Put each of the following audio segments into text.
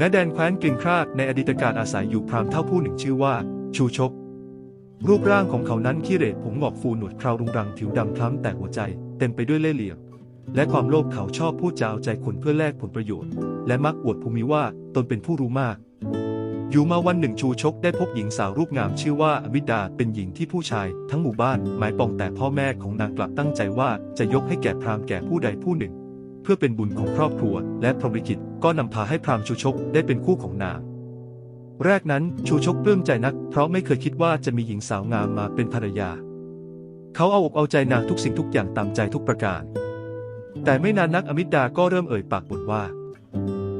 ณแดนแคว้นกลินคราดในอดีตการอาศัยอยู่พราหมณ์เท่าผู้หนึ่งชื่อว่า ชูชก รูปร่างของเขานั้นขี้เหร่ผมงอกฟูหนวดเครารุงรังผิวดำคล้ำแต่หัวใจ เต็มไปด้วยเล่ห์เหลี่ยม และความโลภเขาชอบพูดจาเอาใจคนเพื่อแลกผลประโยชน์ และมักอวดภูมิว่าตนเป็นผู้รู้มาก อยู่มาวันหนึ่งชูชกได้พบหญิงสาวรูปงามชื่อว่าอมิดาเป็นหญิงที่ผู้ชาย ทั้งหมู่บ้านหมายปองแต่พ่อแม่ของนางกลับตั้งใจว่าจะยกให้แก่พราหมณ์แก่ผู้ใดผู้หนึ่ง พื่อเป็นบุญของครอบครัว และพรหมลิขิตก็นำพาให้พราหมณ์ชูชกได้เป็นคู่ของนาง แรกนั้นชูชกปลื้มใจนัก เพราะไม่เคยคิดว่าจะมีหญิงสาวงามมาเป็นภรรยา เขาเอาอกเอาใจนางทุกสิ่งทุกอย่างตามใจทุกประการ แต่ไม่นานนักอมิดาก็เริ่มเอ่ยปากบ่นว่า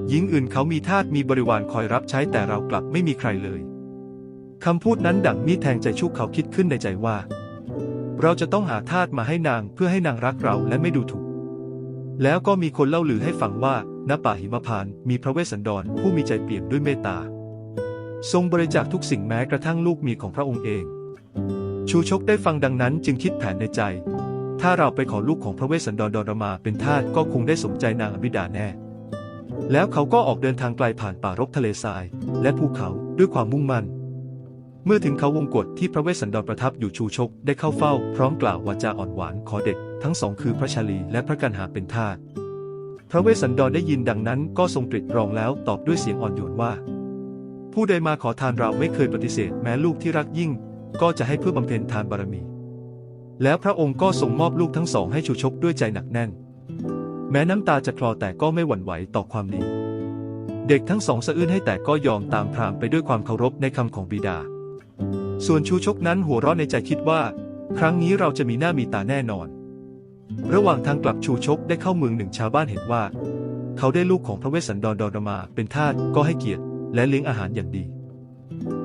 หญิงอื่นเขามีทาสมีบริวารคอยรับใช้แต่เรากลับไม่มีใครเลยคำพูดนั้นดั่งมีแทงใจชุกเขาคิดขึ้นในใจว่า เราจะต้องหาทาสมาให้นางเพื่อให้นางรักเราและไม่ดูถูก แล้วก็มีคนเล่าลือให้ฟังว่าณป่าหิมพานต์มีพระเวสสันดรผู้มีใจเปี่ยมด้วยเมตตา ทรงบริจาคทุกสิ่งแม้กระทั่งลูกเมียของพระองค์เอง ชูชกได้ฟังดังนั้นจึงคิดแผนในใจ ถ้าเราไปขอลูกของพระเวสสันดรดรมาเป็นทาสก็คงได้สมใจนางอภิดาแน่ แล้วเขาก็ออกเดินทางไกลผ่านป่ารกทะเลทราย และภูเขาด้วยความมุ่งมั่นเมื่อถึงเขาวงกฏที่พระเวสสันดรประทับอยู่ชูชกได้เข้าเฝ้า พร้อมกล่าววาจาอ่อนหวานขอเด็ก ทั้งสองคือพระชาลีและพระกันหาเป็นทาสพระเวสสันดรได้ยินดังนั้นก็ทรงตรีตรองแล้วตอบด้วยเสียงอ่อนโยนว่า ผู้ใดมาขอทานเราไม่เคยปฏิเสธ แม้ลูกที่รักยิ่ง ก็จะให้เพื่อบำเพ็ญทานบารมี แล้วพระองค์ก็ทรงมอบลูกทั้งสองให้ชูชกด้วยใจหนักแน่น แม้น้ำตาจะคลอแต่ก็ไม่หวั่นไหวต่อความดี เด็กทั้งสองสะอื้นให้แต่ก็ยอมตามพรามไปด้วยความเคารพในคำของบิดา ส่วนชูชกนั้นหัวเราะในใจคิดว่า ครั้งนี้เราจะมีหน้ามีตาแน่นอน ระหว่างทางกลับชูชกได้เข้าเมืองหนึ่งชาวบ้านเห็นว่า เขาได้ลูกของพระเวสสันดรดรมาเป็นทาสก็ให้เกียรติ และเลี้ยงอาหารอย่างดี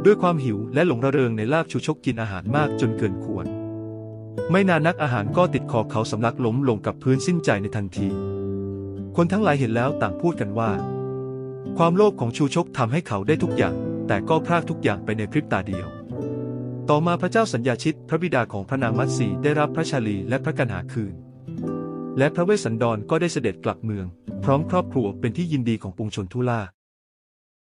ด้วยความหิวและหลงระเริงในลาบชูชกกินอาหารมากจนเกินควร ไม่นานนักอาหารก็ติดคอเขาสำลักล้มลงกับพื้นสิ้นใจในทันที คนทั้งหลายเห็นแล้วต่างพูดกันว่า ความโลภของชูชกทำให้เขาได้ทุกอย่าง แต่ก็พลาดทุกอย่างไปในพริบตาเดียว ต่อมาพระเจ้าสัญญาชิตพระบิดาของพระนางมัตสีได้รับพระชาลีและพระกันหาคืน และพระเวสสันดรก็ได้เสด็จกลับเมือง พร้อมครอบครัวเป็นที่ยินดีของปวงชนทุล่า